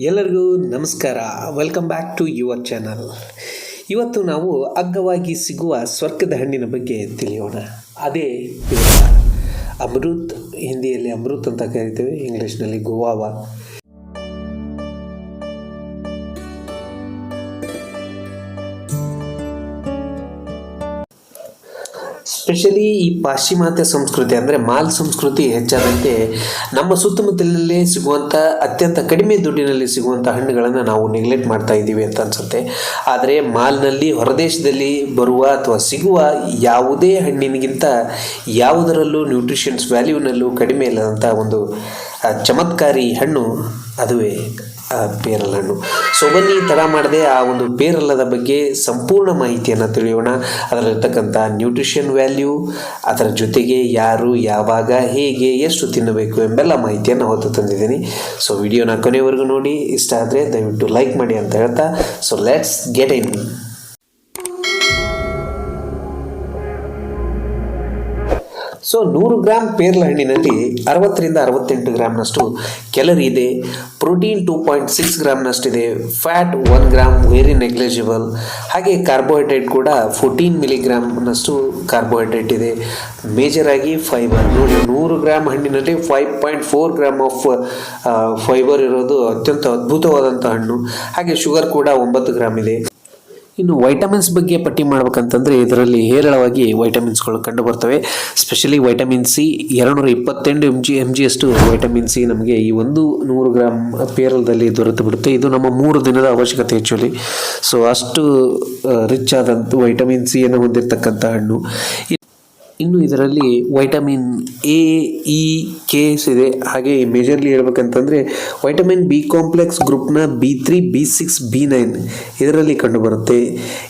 ಎಲ್ಲರಿಗೂ ನಮಸ್ಕಾರ. Welcome back to your channel ಇವತ್ತು ನಾವು ಅಗ್ಗವಾಗಿ ಸಿಗುವ ಸ್ವರ್ಗದ ಹಣ್ಣಿನ ಬಗ್ಗೆ ತಿಳಿಯೋಣ. ಅದೇ ಅಮೃತ್, ಹಿಂದಿಯಲ್ಲಿ ಅಮೃತ್ ಅಂತ ಕರಿತೇವೆ ಇಂಗ್ಲೀಷ್ನಲ್ಲಿ ಗೋವಾವ. ಸ್ಪೆಷಲಿ ಈ ಪಾಶ್ಚಿಮಾತ್ಯ ಸಂಸ್ಕೃತಿ ಅಂದರೆ ಮಾಲ್ ಸಂಸ್ಕೃತಿ ಹೆಚ್ಚಾದಂತೆ ನಮ್ಮ ಸುತ್ತಮುತ್ತಲಲ್ಲೇ ಸಿಗುವಂಥ ಅತ್ಯಂತ ಕಡಿಮೆ ದುಡ್ಡಿನಲ್ಲಿ ಸಿಗುವಂಥ ಹಣ್ಣುಗಳನ್ನು ನಾವು ನೆಗ್ಲೆಕ್ಟ್ ಮಾಡ್ತಾ ಇದ್ದೀವಿ ಅಂತ ಅನಿಸುತ್ತೆ. ಆದರೆ ಮಾಲ್ನಲ್ಲಿ ಹೊರದೇಶದಲ್ಲಿ ಬರುವ ಅಥವಾ ಸಿಗುವ ಯಾವುದೇ ಹಣ್ಣಿನಿಗಿಂತ ಯಾವುದರಲ್ಲೂ ನ್ಯೂಟ್ರಿಷನ್ಸ್ ವ್ಯಾಲ್ಯೂನಲ್ಲೂ ಕಡಿಮೆ ಇಲ್ಲದಂಥ ಒಂದು ಚಮತ್ಕಾರಿ ಹಣ್ಣು ಅದುವೇ. ಆ, ಪೇರಲ ಹಣ್ಣು ಸೊ ಬನ್ನಿ ತಡ ಮಾಡದೆ ಆ ಒಂದು ಪೇರಲದ ಬಗ್ಗೆ ಸಂಪೂರ್ಣ ಮಾಹಿತಿಯನ್ನು ತಿಳಿಯೋಣ. ಅದರಲ್ಲಿರ್ತಕ್ಕಂಥ ನ್ಯೂಟ್ರಿಷನ್ ವ್ಯಾಲ್ಯೂ ಅದರ ಜೊತೆಗೆ ಯಾರು ಯಾವಾಗ ಹೇಗೆ ಎಷ್ಟು ತಿನ್ನಬೇಕು ಎಂಬೆಲ್ಲ ಮಾಹಿತಿಯನ್ನು ಹೊತ್ತು ತಂದಿದ್ದೀನಿ. ಸೊ ವಿಡಿಯೋನ ಕೊನೆವರೆಗೂ ನೋಡಿ. ಇಷ್ಟ ಆದರೆ ದಯವಿಟ್ಟು ಲೈಕ್ ಮಾಡಿ ಅಂತ ಹೇಳ್ತಾ. So let's get in so ನೂರು ಗ್ರಾಮ್ ಪೇರ್ಲ ಹಣ್ಣಿನಲ್ಲಿ ಅರವತ್ತರಿಂದ ಅರವತ್ತೆಂಟು ಗ್ರಾಮ್ನಷ್ಟು ಕ್ಯಾಲರಿ ಇದೆ. Protein two point six ಗ್ರಾಮ್ನಷ್ಟಿದೆ fat one gram very negligible ಹಾಗೆ ಕಾರ್ಬೋಹೈಡ್ರೇಟ್ ಕೂಡ ಫೋರ್ಟೀನ್ ಮಿಲಿಗ್ರಾಮ್ನಷ್ಟು ಕಾರ್ಬೋಹೈಡ್ರೇಟ್ ಇದೆ. ಮೇಜರ್ ಆಗಿ ಫೈಬರ್ ನೋಡಿ, ನೂರು ಗ್ರಾಮ್ ಹಣ್ಣಿನಲ್ಲಿ five point four gram of fibre ಇರೋದು ಅತ್ಯಂತ ಅದ್ಭುತವಾದಂಥ ಹಣ್ಣು. ಹಾಗೆ ಶುಗರ್ ಕೂಡ ಒಂಬತ್ತು ಗ್ರಾಮ್ ಇದೆ. ಇನ್ನು ವೈಟಮಿನ್ಸ್ ಬಗ್ಗೆ ಪಟ್ಟಿ ಮಾಡ್ಬೇಕಂತಂದರೆ ಇದರಲ್ಲಿ ಹೇರಳವಾಗಿ ವೈಟಮಿನ್ಸ್ಗಳು ಕಂಡು ಬರ್ತವೆ ಸ್ಪೆಷಲಿ ವೈಟಮಿನ್ ಸಿ ಎರಡುನೂರ ಇಪ್ಪತ್ತೆಂಟು ಎಂ ಜಿ ಎಂ ಜಿ ಅಷ್ಟು ವೈಟಮಿನ್ ಸಿ ನಮಗೆ ಈ ಒಂದು ನೂರು ಗ್ರಾಮ್ ಪೇರಲದಲ್ಲಿ ದೊರೆತು ಬಿಡುತ್ತೆ. ಇದು ನಮ್ಮ ಮೂರು ದಿನದ ಅವಶ್ಯಕತೆ ಆ್ಯಕ್ಚುಲಿ ಸೊ ಅಷ್ಟು ರಿಚ್ ಆದಂಥ ವೈಟಮಿನ್ ಸಿಯನ್ನು ಹೊಂದಿರತಕ್ಕಂಥ ಹಣ್ಣು. ಇನ್ನು ಇದರಲ್ಲಿ ವೈಟಮಿನ್ ಎ, ಇ ಕೆಸ್ ಇದೆ. ಹಾಗೆ ಮೇಜರ್ಲಿ ಹೇಳ್ಬೇಕಂತಂದರೆ ವೈಟಮಿನ್ ಬಿ ಕಾಂಪ್ಲೆಕ್ಸ್ ಗ್ರೂಪ್ನ B three, B six B nine ಇದರಲ್ಲಿ ಕಂಡುಬರುತ್ತೆ.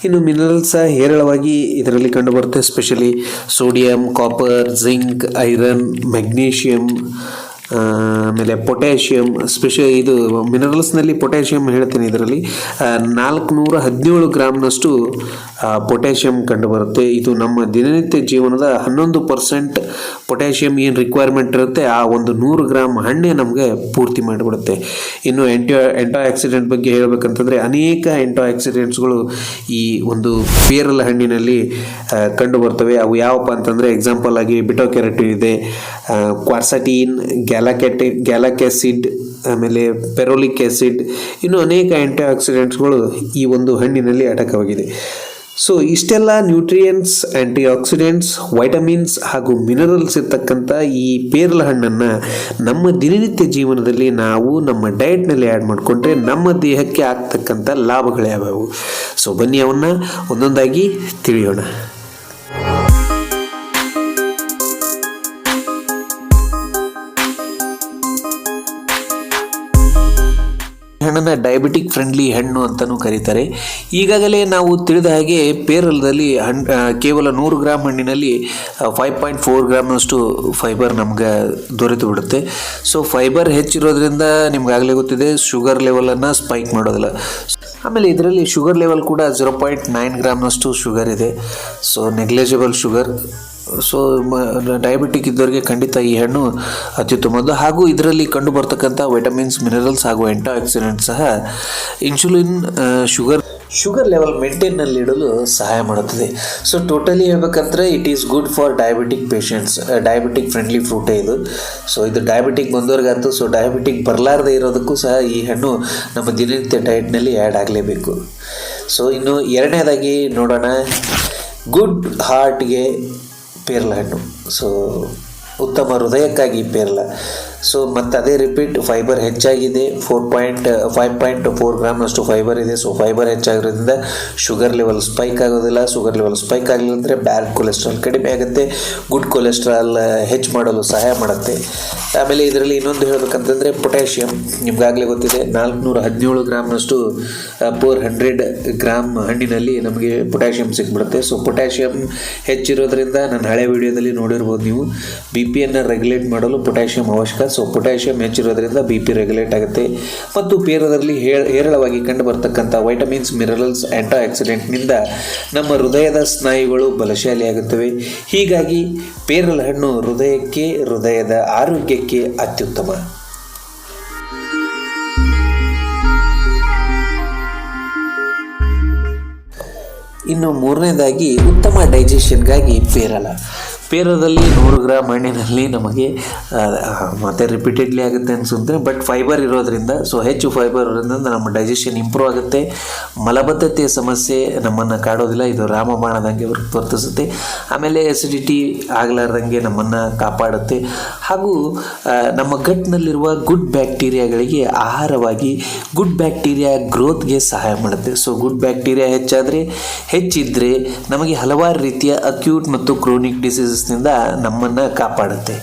ಇನ್ನು ಮಿನರಲ್ಸ್ ಸಹ ಹೇರಳವಾಗಿ ಇದರಲ್ಲಿ ಕಂಡುಬರುತ್ತೆ specially sodium copper zinc iron magnesium ಆಮೇಲೆ ಪೊಟ್ಯಾಷಿಯಮ್ ಸ್ಪೆಷ ಇದು ಮಿನರಲ್ಸ್ನಲ್ಲಿ ಪೊಟ್ಯಾಷಿಯಮ್ ಹೇಳ್ತೀನಿ ಇದರಲ್ಲಿ. ನಾಲ್ಕುನೂರ ಹದಿನೇಳು ಗ್ರಾಮ್ನಷ್ಟು ಪೊಟ್ಯಾಷಿಯಮ್ ಕಂಡುಬರುತ್ತೆ. ಇದು ನಮ್ಮ ದಿನನಿತ್ಯ ಜೀವನದ ಹನ್ನೊಂದು ಪರ್ಸೆಂಟ್ ಪೊಟ್ಯಾಷಿಯಮ್ ಏನು ರಿಕ್ವೈರ್ಮೆಂಟ್ ಇರುತ್ತೆ, ಆ ಒಂದು ನೂರು ಗ್ರಾಮ್ ಹಣ್ಣೆ ನಮಗೆ ಪೂರ್ತಿ ಮಾಡಿಬಿಡುತ್ತೆ. ಇನ್ನು ಎಂಟೋ ಎಂಟೋ ಆಕ್ಸಿಡೆಂಟ್ ಬಗ್ಗೆ ಹೇಳಬೇಕಂತಂದರೆ, ಅನೇಕ ಎಂಟೋ ಆಕ್ಸಿಡೆಂಟ್ಸ್ಗಳು ಈ ಒಂದು ಪೇರಲ ಹಣ್ಣಿನಲ್ಲಿ ಕಂಡು ಬರ್ತವೆ ಅವು ಯಾವಪ್ಪ ಅಂತಂದರೆ ಎಕ್ಸಾಂಪಲ್ ಆಗಿ ಬಿಟೋ ಇದೆ ಕ್ವಾರ್ಸಟೀನ್ ಗ್ಯಾಲಾಕೆಟಿ ಗ್ಯಾಲಕ್ ಆ್ಯಸಿಡ್ ಆಮೇಲೆ ಪೆರೋಲಿಕ್ ಆ್ಯಸಿಡ್ ಇನ್ನು ಅನೇಕ ಆ್ಯಂಟಿ ಆಕ್ಸಿಡೆಂಟ್ಸ್ಗಳು ಈ ಒಂದು ಹಣ್ಣಿನಲ್ಲಿ ಅಡಕವಾಗಿದೆ. ಸೊ ಇಷ್ಟೆಲ್ಲ ನ್ಯೂಟ್ರಿಯೆಂಟ್ಸ್ ಆ್ಯಂಟಿ ಆಕ್ಸಿಡೆಂಟ್ಸ್ ವೈಟಮಿನ್ಸ್ ಹಾಗೂ ಮಿನರಲ್ಸ್ ಇರ್ತಕ್ಕಂಥ ಈ ಪೇರಲ ಹಣ್ಣನ್ನು ನಮ್ಮ ದಿನನಿತ್ಯ ಜೀವನದಲ್ಲಿ ನಾವು ನಮ್ಮ ಡಯಟ್ನಲ್ಲಿ ಆ್ಯಡ್ ಮಾಡಿಕೊಂಡ್ರೆ ನಮ್ಮ ದೇಹಕ್ಕೆ ಆಗ್ತಕ್ಕಂಥ ಲಾಭಗಳು ಯಾವ್ಯಾವು ಸೊ ಬನ್ನಿ ಅವನ್ನ, ಒಂದೊಂದಾಗಿ ತಿಳಿಯೋಣ. ಹಣ್ಣನ್ನು ಡಯಾಬಿಟಿಕ್ ಫ್ರೆಂಡ್ಲಿ ಹಣ್ಣು ಅಂತಲೂ ಕರೀತಾರೆ. ಈಗಾಗಲೇ ನಾವು ತಿಳಿದ ಹಾಗೆ ಪೇರಲದಲ್ಲಿ ಹಣ್ ಕೇವಲ ನೂರು ಗ್ರಾಮ್ ಹಣ್ಣಿನಲ್ಲಿ ಫೈವ್ ಪಾಯಿಂಟ್ ಫೋರ್ ಗ್ರಾಮ್ನಷ್ಟು ಫೈಬರ್ ನಮ್ಗೆ ದೊರೆತು ಬಿಡುತ್ತೆ. ಸೊ ಫೈಬರ್ ಹೆಚ್ಚಿರೋದ್ರಿಂದ ನಿಮ್ಗಾಗಲೇ ಗೊತ್ತಿದೆ ಶುಗರ್ ಲೆವೆಲನ್ನು ಸ್ಪೈಕ್ ಮಾಡೋದಿಲ್ಲ. ಆಮೇಲೆ ಇದರಲ್ಲಿ ಶುಗರ್ ಲೆವೆಲ್ ಕೂಡ ಜೀರೋ ಪಾಯಿಂಟ್ ನೈನ್ ಗ್ರಾಮ್ನಷ್ಟು ಶುಗರ್ ಇದೆ. So negligible sugar so diabetic ಇದ್ದವರಿಗೆ ಖಂಡಿತ ಈ ಹಣ್ಣು ಅತ್ಯುತ್ತಮದ್ದು. ಹಾಗೂ ಇದರಲ್ಲಿ ಕಂಡು ಬರ್ತಕ್ಕಂಥ ವೈಟಮಿನ್ಸ್ ಮಿನರಲ್ಸ್ ಹಾಗೂ ಎಂಟೋ ಆಕ್ಸಿಡೆಂಟ್ ಸಹ ಇನ್ಸುಲಿನ್ ಶುಗರ್ ಶುಗರ್ ಲೆವೆಲ್ ಮೇಂಟೈನ್ನಲ್ಲಿ ಇಡಲು ಸಹಾಯ ಮಾಡುತ್ತದೆ. ಸೊ ಟೋಟಲಿ ಹೇಳ್ಬೇಕಂದ್ರೆ it is good for diabetic patients diabetic friendly ಫ್ರೂಟೇ ಇದು. ಸೊ ಇದು ಡಯಾಬಿಟಿಕ್ ಬಂದವ್ರಿಗಾಯ್ತು ಸೊ ಡಯಾಬಿಟಿಕ್ ಬರಲಾರದೆ ಇರೋದಕ್ಕೂ ಸಹ ಈ ಹಣ್ಣು ನಮ್ಮ ದಿನನಿತ್ಯ ಡಯಟ್ನಲ್ಲಿ ಆ್ಯಡ್ ಆಗಲೇಬೇಕು. ಸೊ ಇನ್ನು ಎರಡನೇದಾಗಿ ನೋಡೋಣ. ಗುಡ್ ಹಾರ್ಟ್ಗೆ ಪೇರಲ ಹಣ್ಣು. ಸೊ ಉತ್ತಮ ಹೃದಯಕ್ಕಾಗಿ ಪೇರಲ ಸೊ ಮತ್ತು ಅದೇ ರಿಪೀಟ್ ಫೈಬರ್ ಹೆಚ್ಚಾಗಿದೆ. Four point five point four ಗ್ರಾಮ್ನಷ್ಟು ಫೈಬರ್ ಇದೆ. ಸೊ ಫೈಬರ್ ಹೆಚ್ಚಾಗಿರೋದ್ರಿಂದ ಶುಗರ್ ಲೆವೆಲ್ ಸ್ಪೈಕ್ ಆಗೋದಿಲ್ಲ. ಶುಗರ್ ಲೆವೆಲ್ ಸ್ಪೈಕ್ ಆಗಲಿಲ್ಲ ಅಂದರೆ ಬ್ಯಾಡ್ ಕೊಲೆಸ್ಟ್ರಾಲ್ ಕಡಿಮೆ ಆಗುತ್ತೆ. ಗುಡ್ ಕೊಲೆಸ್ಟ್ರಾಲ್ ಹೆಚ್ಚು ಮಾಡಲು ಸಹಾಯ ಮಾಡುತ್ತೆ. ಆಮೇಲೆ ಇದರಲ್ಲಿ ಇನ್ನೊಂದು ಹೇಳಬೇಕಂತಂದರೆ ಪೊಟ್ಯಾಷಿಯಮ್ ನಿಮ್ಗಾಗಲೇ ಗೊತ್ತಿದೆ, ನಾಲ್ಕುನೂರ ಹದಿನೇಳು ಗ್ರಾಮ್ನಷ್ಟು ಪೋರ್ ಹಂಡ್ರೆಡ್ ಗ್ರಾಮ್ ಹಣ್ಣಿನಲ್ಲಿ ನಮಗೆ ಪೊಟ್ಯಾಷಿಯಮ್ ಸಿಕ್ಬಿಡುತ್ತೆ. ಸೊ ಪೊಟ್ಯಾಷಿಯಮ್ ಹೆಚ್ಚಿರೋದ್ರಿಂದ, ನನ್ನ ಹಳೆ ವಿಡಿಯೋದಲ್ಲಿ ನೋಡಿರ್ಬೋದು ನೀವು ಬಿ ಪಿಯನ್ನು ರೆಗ್ಯುಲೇಟ್ ಮಾಡಲು ಪೊಟ್ಯಾಷಿಯಮ್ ಅವಶ್ಯಕ. ಸೊ ಪೊಟ್ಯಾಷಿಯಂ ಹೆಚ್ಚಿರೋದ್ರಿಂದ ಬಿ ಪಿ ರೆಗ್ಯುಲೇಟ್ ಆಗುತ್ತೆ. ಮತ್ತು ಪೇರದಲ್ಲಿ ಹೇ- ಹೇರಳವಾಗಿ ಕಂಡುಬರ್ತಕ್ಕಂಥ ವೈಟಮಿನ್ಸ್, ಮಿನರಲ್ಸ್ ಆ್ಯಂಟೋ ಆಕ್ಸಿಡೆಂಟ್ನಿಂದ ನಮ್ಮ ಹೃದಯದ ಸ್ನಾಯುಗಳು ಬಲಶಾಲಿಯಾಗುತ್ತವೆ. ಹೀಗಾಗಿ ಪೇರಲ ಹಣ್ಣು ಹೃದಯಕ್ಕೆ, ಹೃದಯದ ಆರೋಗ್ಯಕ್ಕೆ ಅತ್ಯುತ್ತಮ. ಇನ್ನು ಮೂರನೇದಾಗಿ ಉತ್ತಮ ಡೈಜೆಷನ್ಗಾಗಿ ಪೇರಲ. ಪೇರದಲ್ಲಿ ನೂರು ಗ್ರಾಮ್ ಹಣ್ಣಿನಲ್ಲಿ ನಮಗೆ ಮತ್ತೆ ರಿಪೀಟೆಡ್ಲಿ ಆಗುತ್ತೆ ಅನ್ಸುತ್ತೆ ಬಟ್ ಫೈಬರ್ ಇರೋದ್ರಿಂದ ಸೊ ಹೆಚ್ಚು ಫೈಬರ್ ಇರೋದ್ರಿಂದ ನಮ್ಮ ಡೈಜೆಷನ್ ಇಂಪ್ರೂವ್ ಆಗುತ್ತೆ. ಮಲಬದ್ಧತೆಯ ಸಮಸ್ಯೆ ನಮ್ಮನ್ನು ಕಾಡೋದಿಲ್ಲ, ಇದು ರಾಮಬಾಣದಂಗೆ ವರ್ತಿಸುತ್ತೆ ಆಮೇಲೆ ಎಸಿಡಿಟಿ ಆಗಲಾರ್ದಂಗೆ ನಮ್ಮನ್ನು ಕಾಪಾಡುತ್ತೆ. ಹಾಗೂ ನಮ್ಮ ಗಟ್ನಲ್ಲಿರುವ ಗುಡ್ ಬ್ಯಾಕ್ಟೀರಿಯಾಗಳಿಗೆ ಆಹಾರವಾಗಿ ಗುಡ್ ಬ್ಯಾಕ್ಟೀರಿಯಾ ಗ್ರೋತ್ಗೆ ಸಹಾಯ ಮಾಡುತ್ತೆ. ಸೊ ಗುಡ್ ಬ್ಯಾಕ್ಟೀರಿಯಾ ಹೆಚ್ಚಾದರೆ, ಹೆಚ್ಚಿದ್ರೆ ನಮಗೆ ಹಲವಾರು ರೀತಿಯ ಅಕ್ಯೂಟ್ ಮತ್ತು ಕ್ರೋನಿಕ್ ಡಿಸೀಸಸ್ನಿಂದ ನಮ್ಮನ್ನು ಕಾಪಾಡುತ್ತೆ.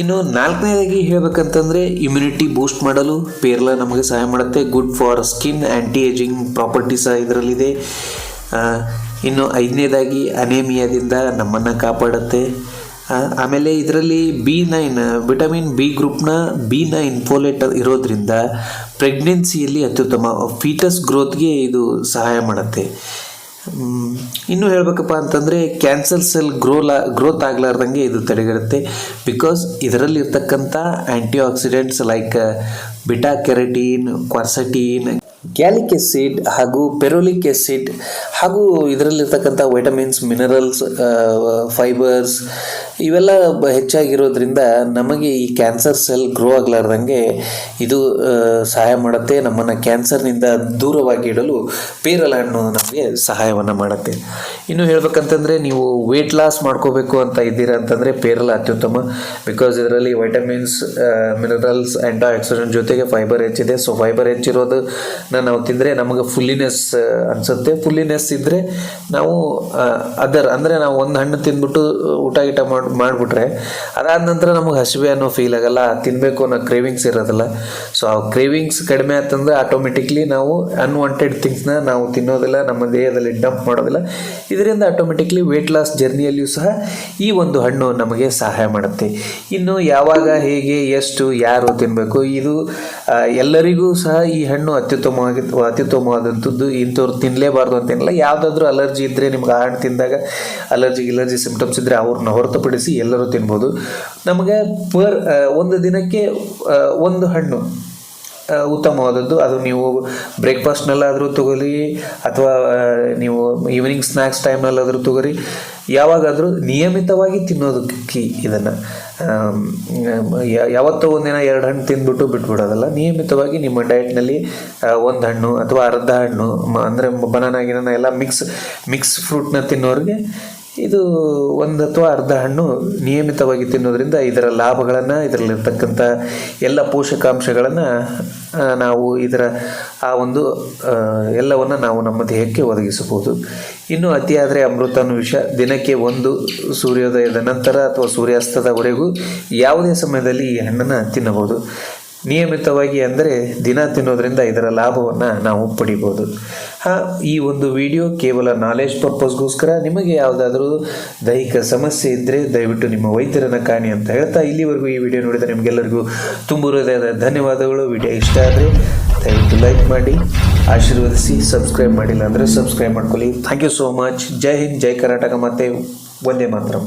ಇನ್ನು ನಾಲ್ಕನೇದಾಗಿ ಹೇಳಬೇಕಂತಂದರೆ ಇಮ್ಯುನಿಟಿ ಬೂಸ್ಟ್ ಮಾಡಲು ಪೇರ್ಲ ನಮಗೆ ಸಹಾಯ ಮಾಡುತ್ತೆ. Good for skin anti ageing property ಸಹ ಇದರಲ್ಲಿದೆ. ಇನ್ನು ಐದನೇದಾಗಿ ಅನೇಮಿಯಾದಿಂದ ನಮ್ಮನ್ನು ಕಾಪಾಡುತ್ತೆ. ಆಮೇಲೆ ಇದರಲ್ಲಿ ಬಿ ನೈನ್ ವಿಟಮಿನ್ ಬಿ ಗ್ರೂಪ್ನ ಬಿ ನೈನ್ ಫೋಲೇಟ್ ಇರೋದ್ರಿಂದ ಪ್ರೆಗ್ನೆನ್ಸಿಯಲ್ಲಿ ಅತ್ಯುತ್ತಮ. ಫೀಟಸ್ ಗ್ರೋತ್ಗೆ ಇದು ಸಹಾಯ ಮಾಡುತ್ತೆ. ಇನ್ನು ಹೇಳಬೇಕಪ್ಪ ಅಂತಂದರೆ ಕ್ಯಾನ್ಸರ್ ಸೆಲ್ ಗ್ರೋಲಾ ಗ್ರೋತ್ ಆಗಲಾರ್ದಂಗೆ ಇದು ತಡೆಗಡುತ್ತೆ because ಇದರಲ್ಲಿರ್ತಕ್ಕಂಥ antioxidants like beta carotene quercetin gallic acid ಹಾಗೂ ಪೆರೋಲಿಕ್ ಎಸಿಡ್ ಹಾಗೂ ಇದರಲ್ಲಿರ್ತಕ್ಕಂಥ ವೈಟಮಿನ್ಸ್, ಮಿನರಲ್ಸ್ ಫೈಬರ್ಸ್ ಇವೆಲ್ಲ ಹೆಚ್ಚಾಗಿರೋದ್ರಿಂದ ನಮಗೆ ಈ ಕ್ಯಾನ್ಸರ್ ಸೆಲ್ ಗ್ರೋ ಆಗಲಾರ್ದಂಗೆ ಇದು ಸಹಾಯ ಮಾಡುತ್ತೆ. ನಮ್ಮನ್ನು ಕ್ಯಾನ್ಸರ್ನಿಂದ ದೂರವಾಗಿ ಇಡಲು ಪೇರಲ ಹಣ್ಣು ನಮಗೆ ಸಹಾಯವನ್ನು ಮಾಡುತ್ತೆ. ಇನ್ನು ಹೇಳ್ಬೇಕಂತಂದರೆ ನೀವು ವೆಯ್ಟ್ ಲಾಸ್ ಮಾಡ್ಕೋಬೇಕು ಅಂತ ಇದ್ದೀರಾ ಅಂತಂದರೆ ಪೇರಲ ಅತ್ಯುತ್ತಮ. ಬಿಕಾಸ್ ಇದರಲ್ಲಿ ವೈಟಮಿನ್ಸ್ ಮಿನರಲ್ಸ್ ಆ್ಯಂಟೋ ಆಕ್ಸಿಡೆಂಟ್ ಜೊತೆಗೆ ಫೈಬರ್ ಹೆಚ್ಚಿದೆ ಸೊ ಫೈಬರ್ ನಾವು ತಿಂದರೆ ನಮಗೆ ಫುಲ್ಲಿನೆಸ್ ಅನಿಸುತ್ತೆ. ಫುಲ್ಲಿನೆಸ್ ಇದ್ದರೆ ನಾವು ಅದರ್ ಅಂದರೆ ನಾವು ಒಂದು ಹಣ್ಣು ತಿಂದ್ಬಿಟ್ಟು ಊಟ ಗೀಟ ಮಾಡಿ, ಮಾಡಿಬಿಟ್ರೆ ಅದಾದ ನಂತರ ನಮಗೆ ಹಸಿವೆ ಅನ್ನೋ ಫೀಲ್ ಆಗಲ್ಲ. ತಿನ್ನಬೇಕು ಅನ್ನೋ ಕ್ರೇವಿಂಗ್ಸ್ ಇರೋದಿಲ್ಲ. ಸೊ ಆ ಕ್ರೇವಿಂಗ್ಸ್ ಕಡಿಮೆ ಆಯ್ತಂದ್ರೆ ಆಟೋಮೆಟಿಕ್ಲಿ ನಾವು ಅನ್ವಾಂಟೆಡ್ ಥಿಂಗ್ಸ್ನ ನಾವು ತಿನ್ನೋದಿಲ್ಲ, ನಮ್ಮ ದೇಹದಲ್ಲಿ ಡಂಪ್ ಮಾಡೋದಿಲ್ಲ. ಇದರಿಂದ ಆಟೋಮೆಟಿಕ್ಲಿ ವೆಯ್ಟ್ ಲಾಸ್ ಜರ್ನಿಯಲ್ಲಿಯೂ ಸಹ ಈ ಒಂದು ಹಣ್ಣು ನಮಗೆ ಸಹಾಯ ಮಾಡುತ್ತೆ. ಇನ್ನು ಯಾವಾಗ, ಹೇಗೆ, ಎಷ್ಟು, ಯಾರು ತಿನ್ನಬೇಕು ಇದು ಎಲ್ಲರಿಗೂ ಸಹ ಈ ಹಣ್ಣು ಅತ್ಯುತ್ತಮವಾಗಿ ಅತ್ಯುತ್ತಮವಾದಂಥದ್ದು ಇಂಥವ್ರು ತಿನ್ನಲೇಬಾರ್ದು ಅಂತೇನಿಲ್ಲ. ಯಾವುದಾದ್ರೂ ಅಲರ್ಜಿ ಇದ್ದರೆ ನಿಮ್ಗೆ ಆ ಹಣ್ಣು ತಿಂದಾಗ ಅಲರ್ಜಿ ಇಲರ್ಜಿ ಸಿಂಪ್ಟಮ್ಸ್ ಇದ್ದರೆ ಅವ್ರನ್ನ ಹೊರತುಪಡಿಸಿ ಎಲ್ಲರೂ ತಿನ್ಬೋದು. ನಮಗೆ ಪರ್ ಒಂದು ದಿನಕ್ಕೆ ಒಂದು ಹಣ್ಣು ಉತ್ತಮವಾದದ್ದು. ಅದು ನೀವು ಬ್ರೇಕ್ಫಾಸ್ಟ್ನಲ್ಲಾದರೂ ತಗೊಳ್ಳಿ, ಅಥವಾ ನೀವು ಈವ್ನಿಂಗ್ ಸ್ನ್ಯಾಕ್ಸ್ ಟೈಮ್ನಲ್ಲಾದರೂ ತಗೋರಿ ಯಾವಾಗಾದರೂ ನಿಯಮಿತವಾಗಿ ತಿನ್ನೋದಕ್ಕೆ ಇದನ್ನು ಯಾವತ್ತೋ ಒಂದಿನ ಎರಡು ಹಣ್ಣು ತಿಂದ್ಬಿಟ್ಟು ಬಿಟ್ಬಿಡೋದಲ್ಲ. ನಿಯಮಿತವಾಗಿ ನಿಮ್ಮ ಡಯಟ್ನಲ್ಲಿ ಒಂದು ಹಣ್ಣು ಅಥವಾ ಅರ್ಧ ಹಣ್ಣು ಅಂದರೆ ಬನಾನಾಗಿನ ಎಲ್ಲ ಮಿಕ್ಸ್ ಮಿಕ್ಸ್ ಫ್ರೂಟ್ನ ತಿನ್ನೋರಿಗೆ ಇದು ಒಂದು ಅಥವಾ ಅರ್ಧ ಹಣ್ಣು ನಿಯಮಿತವಾಗಿ ತಿನ್ನೋದ್ರಿಂದ ಇದರ ಲಾಭಗಳನ್ನು, ಇದರಲ್ಲಿರ್ತಕ್ಕಂಥ ಎಲ್ಲ ಪೋಷಕಾಂಶಗಳನ್ನು ನಾವು ಇದರ ಆ ಒಂದು ಎಲ್ಲವನ್ನು ನಾವು ನಮ್ಮ ದೇಹಕ್ಕೆ ಒದಗಿಸಬಹುದು. ಇನ್ನು ಅತಿಯಾದರೆ ಅಮೃತ ವಿಷ ದಿನಕ್ಕೆ ಒಂದು ಸೂರ್ಯೋದಯದ ನಂತರ ಅಥವಾ ಸೂರ್ಯಾಸ್ತದವರೆಗೂ ಯಾವುದೇ ಸಮಯದಲ್ಲಿ ಈ ಹಣ್ಣನ್ನು ತಿನ್ನಬಹುದು. ನಿಯಮಿತವಾಗಿ ಅಂದರೆ ದಿನ ತಿನ್ನೋದ್ರಿಂದ ಇದರ ಲಾಭವನ್ನು ನಾವು ಪಡಿಬೋದು. ಹಾಂ, ಈ ಒಂದು ವಿಡಿಯೋ ಕೇವಲ ನಾಲೆಜ್ ಪರ್ಪಸ್ಗೋಸ್ಕರ ನಿಮಗೆ ಯಾವುದಾದ್ರೂ ದೈಹಿಕ ಸಮಸ್ಯೆ ಇದ್ದರೆ ದಯವಿಟ್ಟು ನಿಮ್ಮ ವೈದ್ಯರನ್ನು ಕಾಣಿ ಅಂತ ಹೇಳ್ತಾ ಇಲ್ಲಿವರೆಗೂ ಈ ವಿಡಿಯೋ ನೋಡಿದ ನಿಮಗೆಲ್ಲರಿಗೂ ತುಂಬ ಹೃದಯದ ಧನ್ಯವಾದಗಳು. ವಿಡಿಯೋ ಇಷ್ಟ ಆದರೆ ದಯವಿಟ್ಟು ಲೈಕ್ ಮಾಡಿ, ಆಶೀರ್ವದಿಸಿ ಸಬ್ಸ್ಕ್ರೈಬ್ ಮಾಡಿಲ್ಲ ಅಂದರೆ ಸಬ್ಸ್ಕ್ರೈಬ್ ಮಾಡ್ಕೊಳ್ಳಿ. ಥ್ಯಾಂಕ್ ಯು ಸೋ ಮಚ್ ಜೈ ಹಿಂದ್, ಜೈ ಕರ್ನಾಟಕ. ಮತ್ತೆ ಒಂದೇ ಮಾತರಂ.